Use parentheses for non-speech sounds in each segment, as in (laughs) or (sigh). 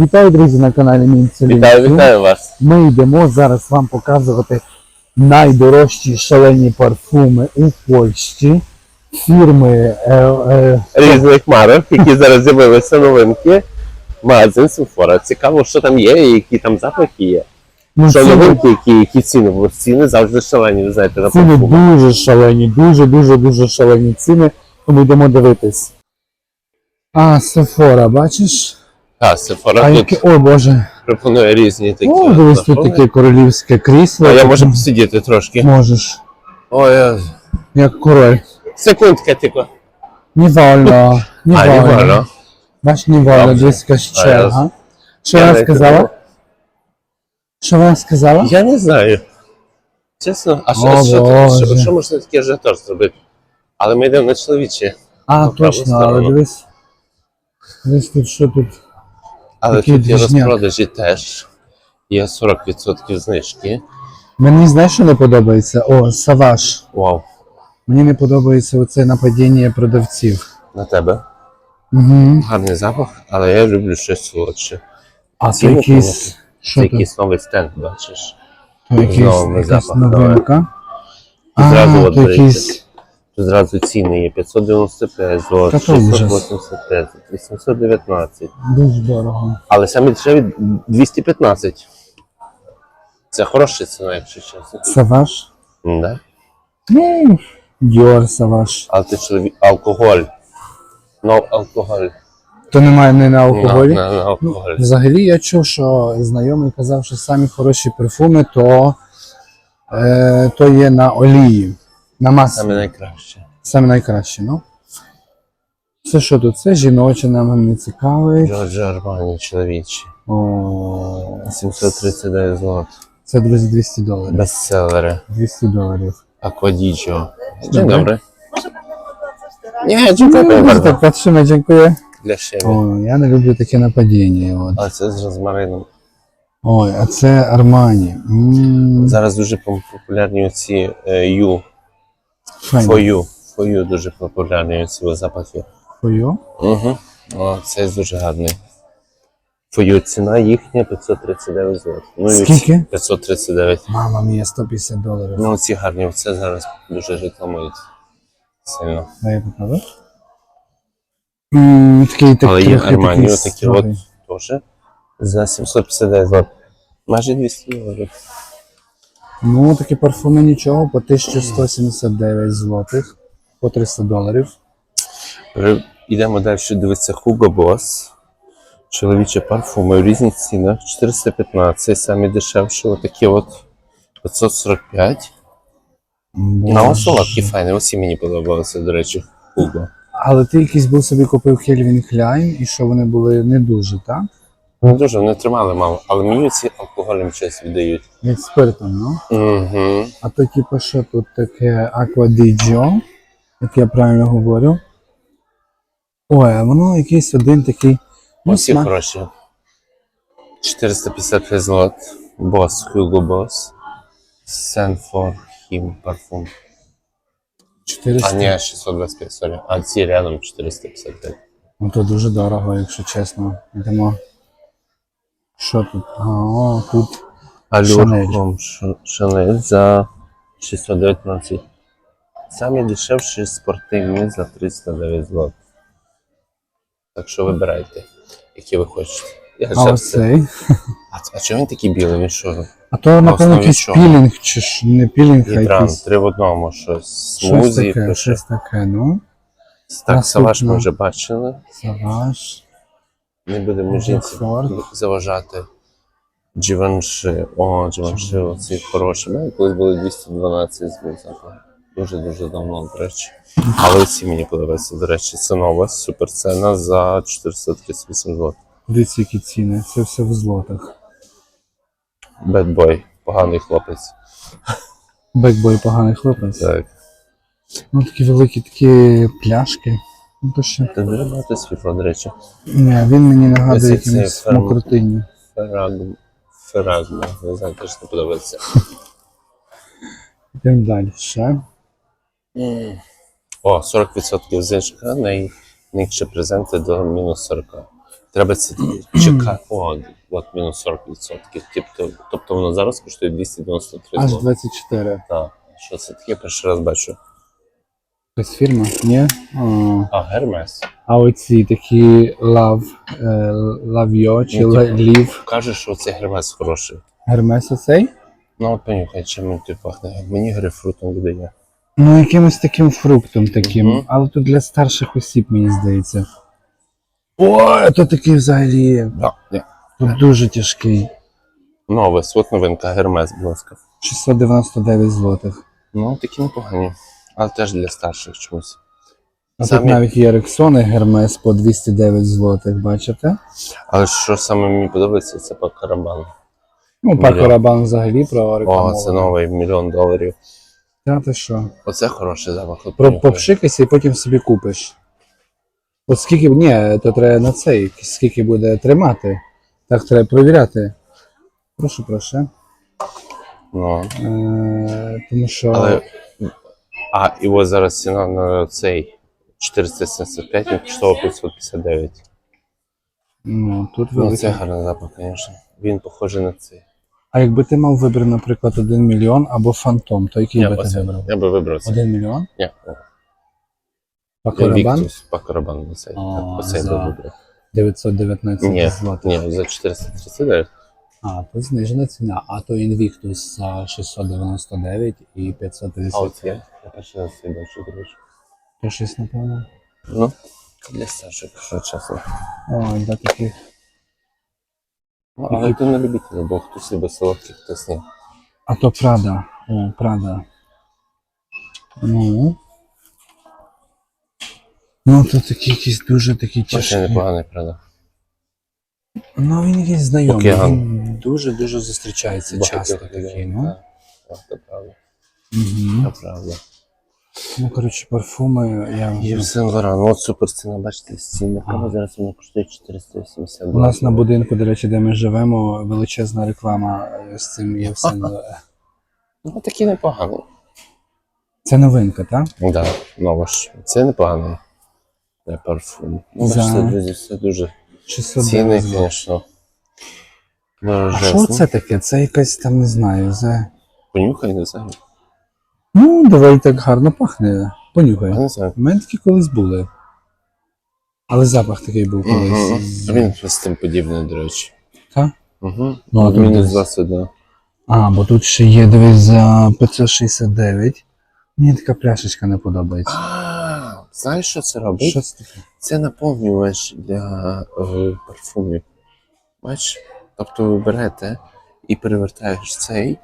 Вітаю, друзі, на каналі Мінцелін. Вітаю, вітаю вас. Ми йдемо зараз вам показувати найдорожчі шалені парфуми у Польщі фірми е, е, Різних (laughs) марок, які зараз з'явилися новинки. Магазин Симфора. Цікаво, що там є, і які там запахи є. ну, Що ціни, новинки, які, які ціни, бо ціни завжди шалені, ви знаєте, на ціни парфуми. дуже шалені, дуже, дуже, дуже шалені ціни, тому йдемо дивитись. А, Сефора, бачиш? А тут яке, о Боже. пропонує різні такі. О, дивись, тут таке королівське крісло. А я можу посидіти трошки. Можеш, Ой, я- як король. секундка тільки. Не А, не вольно. вольно. Бач, не вольно, Добре. десь якась А, черга. Що Я вона не сказала? Що вона сказала? Я не знаю. Чесно, а що, О, що, Боже. що, що можна таке ажіотаж зробити? Але ми йдемо на чоловічі. А, точно, але дивись. Дивись тут, що тут. Але тут є двіжняк. розпродажі теж. Є 40% знижки. Мені знаєш, що не подобається? О, Саваш. Вау, Мені не подобається оце нападіння продавців. на тебе. Угу. Гарний запах, але я люблю щось солодше. А це якийсь. Що Це якийсь новий стенд, бачиш. То якийсь, новими якась запахами. новинка. Зразу А, от то якийсь. Зразу ціни є 595 злот, Та то ужас. 685, 819. Дуже дорого. Але самі дешеві 215. Це хороша ціна, якщо чесно. Саваш? Да? Ну, Діор Саваш. Але ти чоловік алкоголь. Ну, алкоголь. То немає не на алкоголі. На, на, на Ну, алкоголь. взагалі я чув, що знайомий казав, що самі хороші парфуми, то, е, то є на олії, на. Саме найкраще. Саме найкраще, ну. Це що тут? Це жіноче, нам не цікавить. Джорджо Армані, чоловічі. О, 739 злот. це, друзі, 200 доларів. Бестселери. 200 доларів. Аквадіджо. Dzień Dobry. panie Ну, bardzo. так, patrzymy, дякую. Для. О, я не люблю таке нападіння. От. А це з розмарином. Ой, а це Армані. Зараз дуже популярні оці е, ю. Файно. Фою. Фою дуже популярні оці запахи. Фою? Угу. О, це дуже гарний. Фою ціна їхня 539 злот. Ну, Скільки? 539. Мама мія, 150 доларів. Ну, ці гарні, це зараз дуже рекламують сильно. Дай я покажу. М, Такий так Але є трохи Армані, такий отакі от строгий. теж за 759 злот. Майже 200 доларів. Ну, такі парфуми нічого, по 1179 злотих, по 300 доларів. Йдемо далі дивитися Hugo Boss. Чоловічі парфуми в різних цінах. 415, самі дешевші, отакі от 545. На Боже. ось солодкі файні, усі мені подобалися, до речі, Hugo. Але ти якийсь був собі купив Кельвін Кляйн, і що вони були не дуже, так? Не дуже, не тримали мало, але мені ці алкоголем щось віддають. Як спиртом, ну. Угу. А то, типу, що тут таке Аквадіджо, як я правильно говорю. Ой, а воно якийсь один такий. Ну, Усі смак. хороші. 455 злот. Boss, Hugo Boss. Send for him парфум. 400. А ні, 625, сорі. А ці рядом 455. Ну то дуже дорого, якщо чесно. Йдемо. Що тут? А, о, тут. Шанель. Алюр Шанель за 619. Самі дешевші спортивні за 309 злот. Так що вибирайте, які ви хочете. Я А оцей. А, а чого він такий білий? Він що? А то, напевно, якийсь пілінг, чи ж не пілінг, а якийсь. три в одному, щось. Щось таке, щось таке, ну. Так, Саваш ми вже бачили. Саваш. Не будемо жінці заважати. Дживанши. О, Дживанши, оці хороші. Мене колись були 212 з бензака. Дуже-дуже давно, до речі. Але всі мені подобаються, до речі, це нова суперцена за 438 злот. Дивіться, які ціни. Це все в злотах. Boy, поганий хлопець. Бекбой поганий хлопець. Так. Ну такі великі такі пляшки. Ну то ще. Дуже багато світла, до речі. Ні, він мені нагадує Ось це якимось ферма. мокротинню. Ферагм. Ферагма, не знаю, теж не подобається. Йдемо далі. Ще. О, 40% знижка, найнижчі презенти до мінус 40. Треба це (clears throat) чекати. О, от мінус 40%. Тобто, тобто воно зараз коштує 293 Аж злотих. 24. Так. Що це таке? Перший раз бачу. Якась фірма? Ні? О. А, Гермес. А оці такі лав, е, лав'йо чи Ну, ла- типу. лів. Каже, що це Гермес хороший. Гермес оцей? Ну, от понюхай, чим він тобі пахне. Мені грейпфрутом видає. Ну, якимось таким фруктом таким. Мгм. Але тут для старших осіб, мені здається. О, то такий взагалі. Ні. Тут дуже тяжкий. Нове, от новинка, Гермес, будь ласка. 699 злотих. Ну, такі непогані. Але теж для старших чомусь. А Самі- тут навіть є Рексони Гермес по 209 злотих, бачите? Але що саме мені подобається, це Пакарабан. Ну, Пако Мільйон. Рабан взагалі про О, це новий мільйон доларів. Та ти що? Оце хороший запах. Про, попшикайся і потім собі купиш. От скільки, ні, то треба на цей, скільки буде тримати. Так треба перевіряти. Прошу, прошу. Ну, Е, тому що але... А, і ось зараз ціна на цей 475, він коштував 559. ну, тут Ну, це гарний запах, звісно. Він похожий на цей. А якби ти мав вибір, наприклад, 1 мільйон або фантом, то який Я, би ти оце, вибрав? я би вибрав це. 1 мільйон? Ні, Пакорабан? Віктус, Пакарабан оцей. Так, Оцей би за- вибрав. 919 Ні, злотих. ні, за 439. А, то знижена ціна. А то Invictus за 699 і 550. А от я, я перший раз цей бачу, до речі. То щось, напевно. Ну, для старших, що чесно. О, да, таких. Ну, але ти не любитель, бо хтось любить солодкий, хтось ні. А то Прада. О, Прада. Ну. Ну, то такі якісь дуже такі Ще тяжкі. непоганий, правда. Ну, він якийсь знайомий. Він дуже-дуже зустрічається часто такий, ну. Так, це правда. Угу. Це правда. Ну, коротше, парфуми я. Єв Сен Лоран, от супер ціна, бачите, з цінниками зараз вона коштує 480 У нас на будинку, до речі, де ми живемо, величезна реклама е, з цим є все. Ну, такий непоганий. Це новинка, так? Да, нова ж. Це непоганий. Не парфум. Ну, За- бачите, друзі, все дуже 609 цінний, звісно. А що це таке? Це якась там не знаю. За... Понюхай, не знаю. Ну, давай так гарно пахне. Понюхай. Не знаю. У мене такі колись були. Але запах такий був колись. Він з тим подібний, до речі. Та? Угу. Ну, а тут Мінус десь. 21. А, бо тут ще є, дивись, за 569. Мені така пляшечка не подобається. А, знаєш, що це робить? Що це таке? Це наповнювач для е, парфумів. Бачиш? Тобто ви берете і перевертаєш цей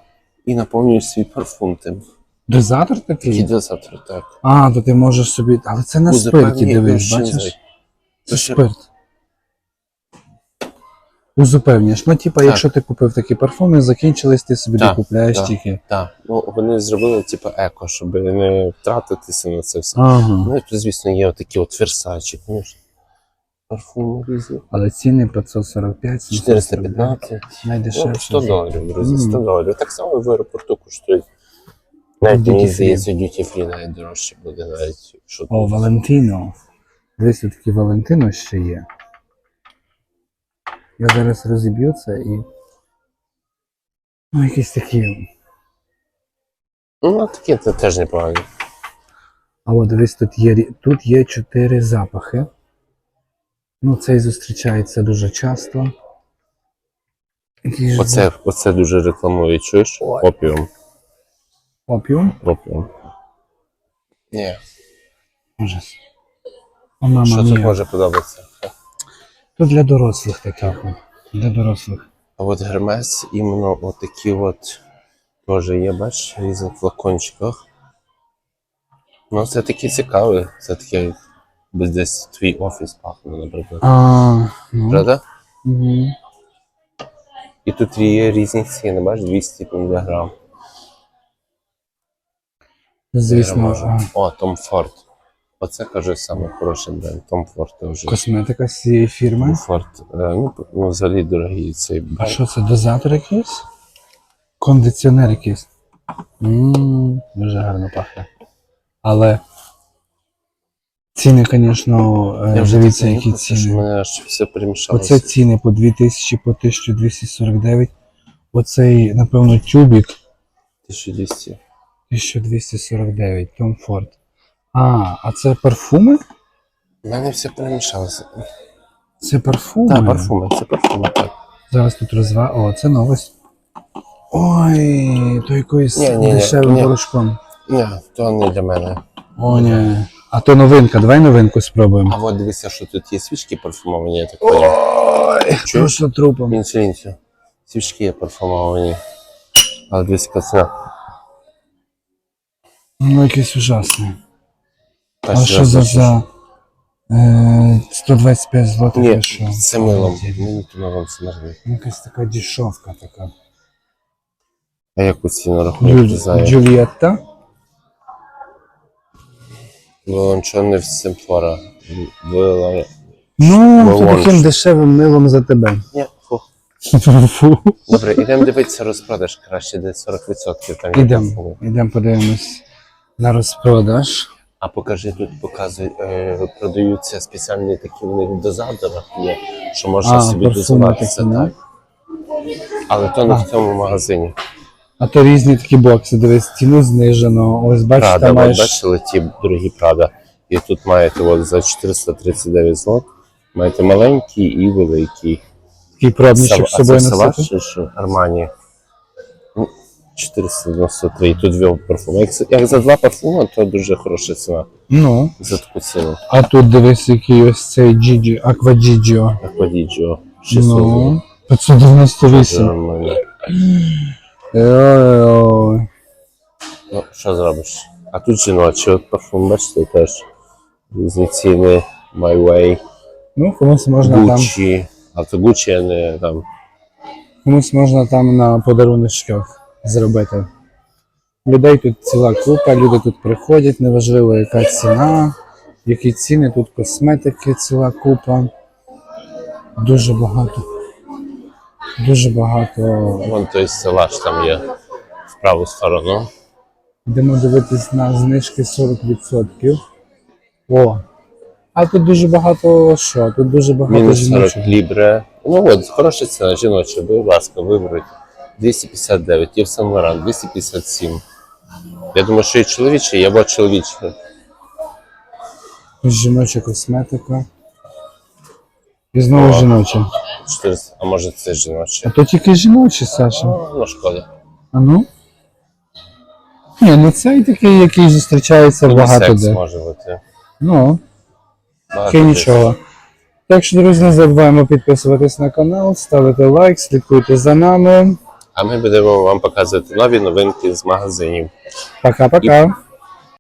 і наповнюєш свій парфум тим. Дозатор такий? Такий дозатор, так. А, то ти можеш собі. Але це на У спирті, запальні дивись, бачиш? Це ще- спирт. Узупевнюєш. Ну, типа, Так. якщо ти купив такі парфуми, закінчились, ти собі Так, докупляєш так. тільки. Так. Ну, вони зробили типу еко, щоб не втратитися на це все. Ага. Ну, і, звісно, є такі от версачі, звісно. Парфуми різні. Але ціни 545, 749. 415. Ну, Найдешевше. 100 доларів, друзі, 100 Мгм. доларів. Так само в аеропорту коштують. Навіть Duty мені free. здається, duty free навіть дорожче буде, навіть що О. Валентино. Десь тут такий Валентино ще є. Я зараз розіб'ю це і. Ну, якісь такі. Ну, такі це теж непогані. А от дивись, тут є, рі- тут є чотири запахи. Ну, цей зустрічається дуже часто. Який ж Оце, оце дуже рекламує, чуєш? Ой. Опіум. Опіум? Опіум. Ні. Ужас. О, мама Що тут мія. може подобатися? Тут для дорослих таких. Для дорослих. А от Гермес іменно от такі от теж є, бачиш, в різних флакончиках. Ну, це такі цікаві. Це таке би десь твій офіс пахне, наприклад. А, ну. Правда? Угу. І тут є різні ціни, бачиш, 200 мг. Звісно, О, Том Форд. Оце каже саме хороший бренд. Том Форд теж. косметика з цієї фірми. Том Форд. е, Ну, ну, взагалі дорогий цей А що це, дозатор якийсь? Кондиціонер якийсь. Ммм, дуже гарно пахне. Але Ціни, звісно, Я дивіться, які ціни. все. Оце ціни по 2000, по 1249. Оцей, напевно, тюбік 1200. 1249, Tom Ford. А, а це парфуми? У мене все перемішалося. Це парфуми? Так, парфуми, це парфуми, так. Зараз тут розва. О, це новость. Ой, то якоюсь Ні, ні, ні, дешевим ні. порошком. Ні, то не для мене. О, ні. А то новинка, давай новинку спробуємо. А от дивися, що тут є свічки парфумовані, я так поняв. Ой, Чуєш? просто трупом. Інсулінцю. Свічки є парфумовані. Але дивись, яка ціна. Ну, якесь ужасне. Та А що за, за е, 125 злотих? Ні, а що? це милом. Мені милом це нервить. Ну, Якась така дешевка така. А яку ціну рахує? Джуль... Джуль... Джульєтта. Вилончений в Симфора. Вилон... Ну, то таким дешевим милом за тебе. Ні, фу. Фу. Добре, ідемо дивитися розпродаж краще, де 40% там Ідемо, ідемо подивимось на розпродаж. А покажи, тут показують, е, продаються спеціальні такі в них дозаторах є, що можна А, собі парфуми дозуватися, такі, так. Але то не А. в цьому магазині. А то різні такі бокси, дивись, ціну знижено. Ось бачиш, Прада, там от маєш бачили ті дорогі Прада. І тут маєте от за 439 злот, маєте маленький і великий. такий Сав- з собою носити. Армані. Ну, 493. І тут дві парфуми. Як, як за два парфуми, то дуже хороша ціна Ну, за таку ціну. а тут дивись, який ось цей Gigi, Aqua Gigio. Аквадіджо. 600 Ну, 598. Нормально. Ой-ой-ой. Ну, що зробиш? А тут жіночі, от парфум, бачите, теж різні ціни, My Way, Ну, комусь можна там, Gucci, а то Gucci, а не там. комусь можна там на подаруночках зробити. Людей тут ціла купа, люди тут приходять, неважливо яка ціна, які ціни, тут косметики ціла купа. Дуже багато. Дуже багато. Вон той стелаж там є в праву сторону. Йдемо дивитись на знижки 40%. О! А тут дуже багато що? Тут дуже багато Мінус 40 жіночок. лібре. Ну от, хороша ціна, жіноча, будь ласка, виберіть. 259, є в Сан Лоран, 257. Я думаю, що і чоловічі, є або чоловічі. Ось Жіноча косметика. І знову О. жіноча. 400, а може це жіноче. А то тільки жіночі, Саша. Ну, ну шкода. А ну? Ні, ну цей такий, який зустрічається багато Унісекс де. може бути. Ну, Багато таке нічого. Так що, друзі, не забуваємо підписуватись на канал, ставити лайк, слідкуйте за нами. А ми будемо вам показувати нові новинки з магазинів. Пока-пока.